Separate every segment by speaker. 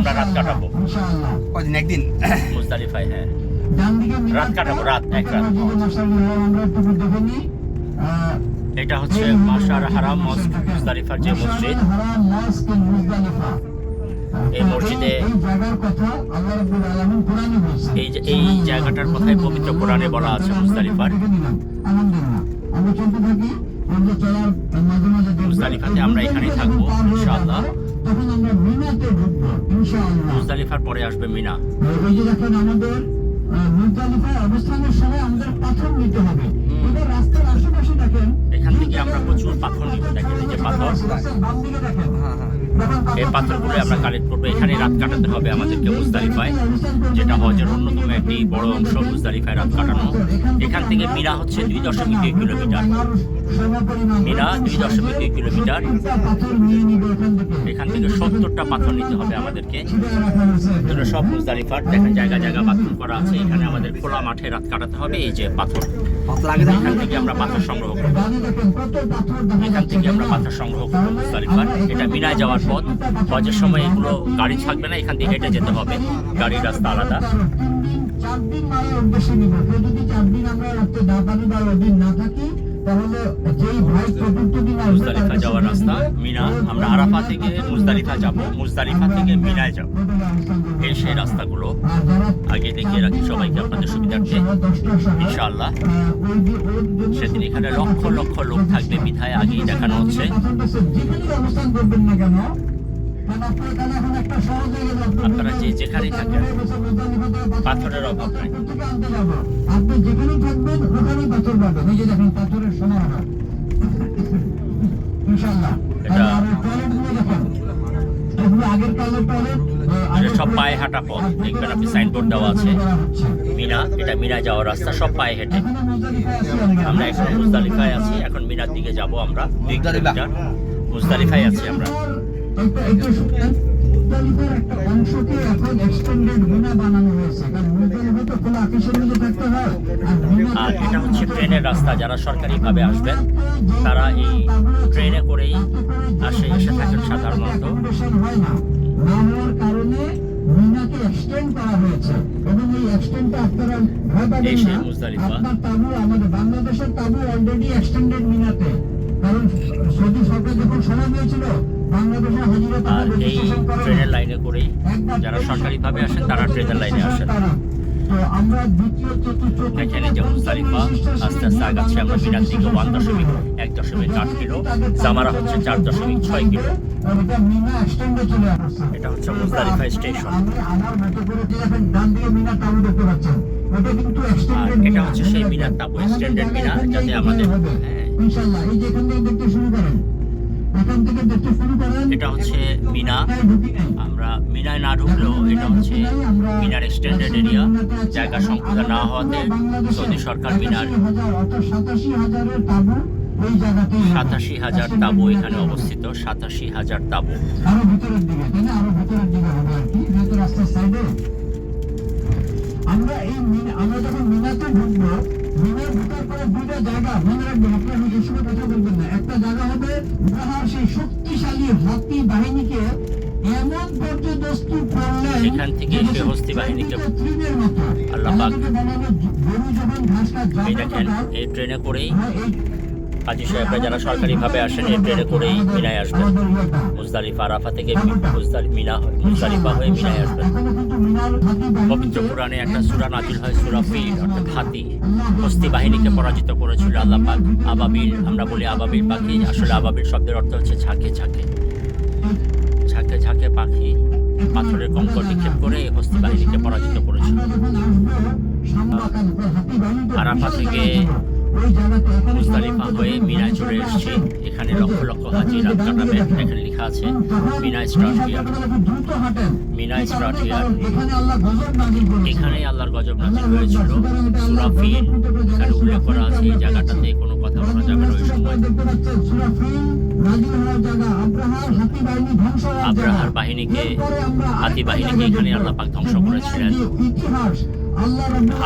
Speaker 1: আমরা রাত কাটাবো।
Speaker 2: কদিন? একদিন।
Speaker 1: মুজদালিফায় হ্যাঁ। রাত কাটাবো, রাত, এক রাত। এটা হচ্ছে মাসার হারাম মসজিদ মুজদালিফার যে মসজিদ। এই মসজিদে
Speaker 3: এই জায়গার কথা আল্লাহ রাব্বুল আলামিন কোরআনে বলছে
Speaker 1: এই জায়গাটার কথাই পবিত্র কোরআনে বলা আছে মুজদালিফার
Speaker 3: আমরা চলার মাঝে মাঝে দেখব।
Speaker 1: মুজদালিফাতে আমরা এখানেই থাকব, ইনশাআল্লাহ।
Speaker 3: তখন আমরা মিনাতে ঢুকবো ইনশাআল্লাহ।
Speaker 1: মুজদালিফার পরে আসবে মিনা।
Speaker 3: ওই যে দেখেন আমাদের মুজদালিফায় অবস্থানের সময় আমাদের পাথর নিতে হবে। এবার রাস্তার আশেপাশে দেখেন
Speaker 1: এখান থেকে আমরা প্রচুর পাথর নিতে দেখেন এই যে পাথর
Speaker 3: বাম দিকে দেখেন।
Speaker 1: এই পাথরগুলো আমরা কালেক্ট করব। এখানে রাত কাটাতে হবে আমাদেরকে মুজদালিফায় যেটা হজের অন্যতম একটি বড় অংশ মুজদালিফায় রাত কাটানো। এখান থেকে মিনা হচ্ছে দুই দশমিক দুই কিলোমিটার। মিনা দুই দশমিক দুই কিলোমিটার।
Speaker 3: এখান থেকে
Speaker 1: সত্তরটা পাথর নিতে হবে আমাদেরকে। এগুলো সব মুজদালিফার দেখেন জায়গা জায়গা পাথর করা আছে। এখানে আমাদের খোলা মাঠে রাত কাটাতে হবে এই যে পাথর। এখান থেকে আমরা পাথর সংগ্রহ করব। এখান থেকে আমরা পাথর সংগ্রহ করব মুজদালিফার। এটা মিনায় যাওয়ার পথ হজের সময় এগুলো গাড়ি থাকবে না, এখান থেকে হেঁটে যেতে হবে। গাড়ির রাস্তা আলাদা।
Speaker 3: চার দিন নিব। যদি চার দিন আমরা বা না থাকি
Speaker 1: মুজদালিফা যাওয়ার রাস্তা। মিনা আমরা আরাফা থেকে মুজদালিফা যাব। মুজদালিফা থেকে মিনায় যাব। এই সেই রাস্তাগুলো আগে দেখিয়ে রাখি সবাইকে আপনাদের সুবিধার্থে। ইনশাআল্লাহ। সেদিন এখানে লক্ষ লক্ষ লোক থাকবে বিধায় আগেই দেখানো হচ্ছে।
Speaker 3: আপনার আপনি
Speaker 1: আপনারা যে যেখানেই থাকেন, পাথরের অভাব নাই।
Speaker 3: কোথেকে আনতে যাব? আপনি যেখানেই থাকবেন ওখানেই পাথর পাবেন। এই যে দেখেন পাথরের সমাহার ইনশাআল্লাহ।
Speaker 1: এটা-
Speaker 3: আগের কালের টয়লেট
Speaker 1: এটা সব পায়ে হাঁটা পথ। দেখবেন আপনি সাইনবোর্ড দেওয়া আছে। মিনা এটা মিনায় যাওয়ার রাস্তা সব পায়ে হেঁটে।
Speaker 3: আমরা।
Speaker 1: আমরা এখন মুজদালিফায় আছি। এখন মিনার দিকে যাব আমরা। দুই কিলোমিটার মুজদালিফায় আছি আমরা।
Speaker 3: একটা একটা অংশকে এখন এক্সটেন্ডেড মিনা বানানো হয়েছে কারণ তো খোলা আকাশের থাকতে হয় আর
Speaker 1: এটা হচ্ছে ট্রেনের রাস্তা যারা সরকারিভাবে আসবেন তারা এই ট্রেনে করেই আসে এসে থাকেন সাধারণত
Speaker 3: কারণে মিনাকে এক্সটেন্ড করা হয়েছে এবং এই এক্সটেন্ডটা আপনারা ভয় পাবেন না আপনার তাবু আমাদের বাংলাদেশের তাবু অলরেডি এক্সটেন্ডেড মিনাতে। কারণ সৌদি সরকার যখন সময় দিয়েছিল বাংলাদেশের হাজিরা
Speaker 1: আর এই
Speaker 3: রেজিস্ট্রেশন করে
Speaker 1: ট্রেনের লাইনে করেই যারা সরকারিভাবে আসেন তারা ট্রেনের লাইনে আসেন।
Speaker 3: তো আমরা দ্বিতীয় চতুর্থ
Speaker 1: এখানে যে মুজদালিফা আস্তে আস্তে আগাচ্ছে আমরা মিনার দিকে ওয়ান দশমিক এক দশমিক আট কিলো জামারা হচ্ছে চার দশমিক ছয় কিলো।
Speaker 3: এটা
Speaker 1: হচ্ছে স্টেশন। আর এটা হচ্ছে সেই মিনার এক্সটেন্ডেড মিনার যাতে আমাদের
Speaker 3: ইনশাআল্লাহ এই যে এখান থেকে দেখতে শুরু করেন। এখান থেকে দেখতে শুরু করেন।
Speaker 1: এটা হচ্ছে মিনা। আমরা মিনায় না ঢুকলেও এটা হচ্ছে মিনার এক্সটেন্ডেড এরিয়া জায়গা সংকুলা না হওয়াতে সৌদি সরকার মিনার
Speaker 3: সাতাশি হাজারের তাবু
Speaker 1: সাতাশি হাজার তাবু এখানে অবস্থিত সাতাশি হাজার তাবু।
Speaker 3: আরও ভিতরের দিকে তাই না? আরও ভিতরের দিকে হবে আর কি যেহেতু রাস্তার সাইডে আমরা এই আমরা যখন মিনাতে ঢুকবো মিনার ঢুকার পরে দুইটা জায়গা মনে রাখবেন আপনি আমি বেশি করে কথা বলবেন না। একটা জায়গা হবে উহার সেই শক্তিশালী হাতি বাহিনীকে এমন পর্যদস্তু করলেন
Speaker 1: এখান থেকে
Speaker 3: যেটা
Speaker 1: সে হস্তি বাহিনীকে
Speaker 3: মতো।
Speaker 1: আল্লাহ পাক
Speaker 3: গরু যখন
Speaker 1: এই ট্রেনে করেই কাজী সাহেবরা যারা সরকারিভাবে আসেন এই ট্রেনে করেই মিনায় আসবেন। মুজদালিফা আরাফা থেকে মিনা মুজদালিফা হয়ে মিনায় আসবেন পবিত্র কোরআনে একটা সুরা নাজিল হয়, সুরা ফিল, অর্থাৎ হাতি। হস্তি বাহিনীকে পরাজিত করেছিল আল্লাহ পাক। আবাবিল, আমরা বলি আবাবিল পাখি। আসলে আবাবিল শব্দের অর্থ হচ্ছে ঝাঁকে ঝাঁকে। ঝাঁকে ঝাঁকে পাখি। পাথরের কঙ্কর নিক্ষেপ করে হস্তি বাহিনীকে পরাজিত করেছিল। আরাফা থেকে
Speaker 3: সবাই
Speaker 1: হয়ে মিনায় চলে এসেছি এখানে লক্ষ লক্ষ হাজি এখানে লেখা আছে মিনা
Speaker 3: হাঁটেন।
Speaker 1: মিনা
Speaker 3: এই
Speaker 1: স্টার্ট হিয়ার
Speaker 3: এখানে।
Speaker 1: আল্লাহর গজব নাজিল হয়েছিল সূরা এখানে উল্লেখ করা আছে, এই জায়গাটাতে কোনো কথা বলা যাবে না, ওই সময়
Speaker 3: আব্রাহার।
Speaker 1: বাহিনীকে, হাতি বাহিনীকে এখানে আল্লাহ পাক ধ্বংস করেছিলেন।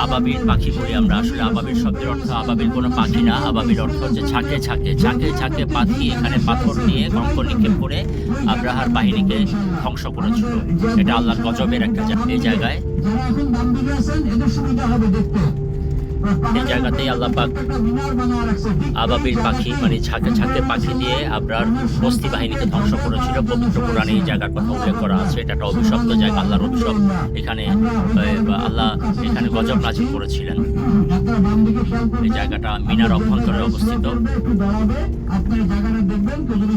Speaker 3: আবাবিল পাখি বলি আমরা আসলে আবাবিল শব্দের অর্থ আবাবিল কোনো পাখি না। আবাবিল অর্থ হচ্ছে ছাকে ছাকে ছাকে ছাকে পাখি এখানে পাথর নিয়ে কঙ্ক নিক্ষেপ করে আব্রাহার বাহিনীকে ধ্বংস করেছিল। এটা আল্লাহর গজবের একটা এই জায়গায় এই জায়গাতেই আল্লাহ পাক
Speaker 4: একটা মিনার বানানো রাখছে ঠিক
Speaker 3: আবাবিল পাখি মানে ছাকে ছাকে পাখি দিয়ে আবরার বস্তি বাহিনীকে ধ্বংস করেছিল। পবিত্র কোরআনে এই জায়গার কথা উল্লেখ করা আছে। এটা একটা অভিশপ্ত জায়গা, আল্লাহর অভিশপ এখানে আল্লাহ এখানে গজব নাজিল করেছিলেন। এই জায়গাটা মিনার অভ্যন্তরে অবস্থিত।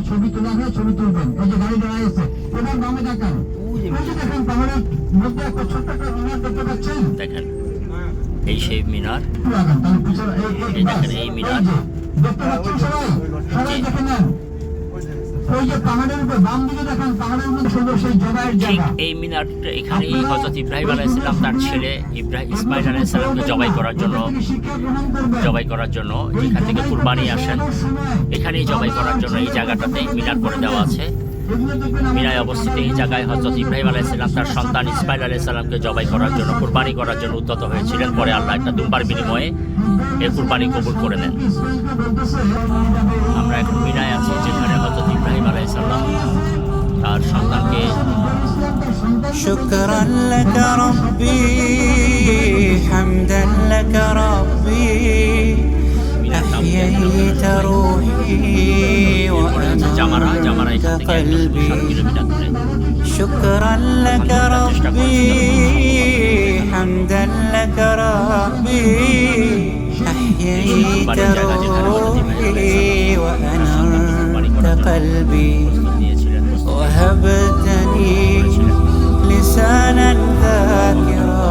Speaker 4: ছবি দেখেন।
Speaker 3: এই সেই মিনার। দেখেন, এই মিনার। ঠিক এই মিনারটা এখানেই হজরত ইব্রাহিম আলাইসাল্লাম তার ছেলে ইব্রাহিম জবাই করার জন্য জবাই করার জন্য যেখান থেকে কুরবানি আসেন। এখানেই জবাই করার জন্য এই জায়গাটাতে মিনার করে দেওয়া আছে। মিনায় অবস্থিত এই জায়গায় হজরত ইব্রাহিম আলাইসাল্লাম তার সন্তান ইসমাইল আলাইসাল্লামকে জবাই করার জন্য কুরবানি করার জন্য উদ্যত হয়েছিলেন পরে আল্লাহ একটা দুম্বার বিনিময়ে এই কুরবানি কবুল করে নেন আমরা এখন মিনায় আছি যেখানে হজরত ইব্রাহিম আলাইসাল্লাম তার সন্তানকে
Speaker 1: شكرا لك ربي حمدا لك ربي أحييت روحي قلبي. شكرا لك ربي حمدا لك ربي. أحييت روحي وأنرت قلبي. وهبتني لسانا ذاكرا.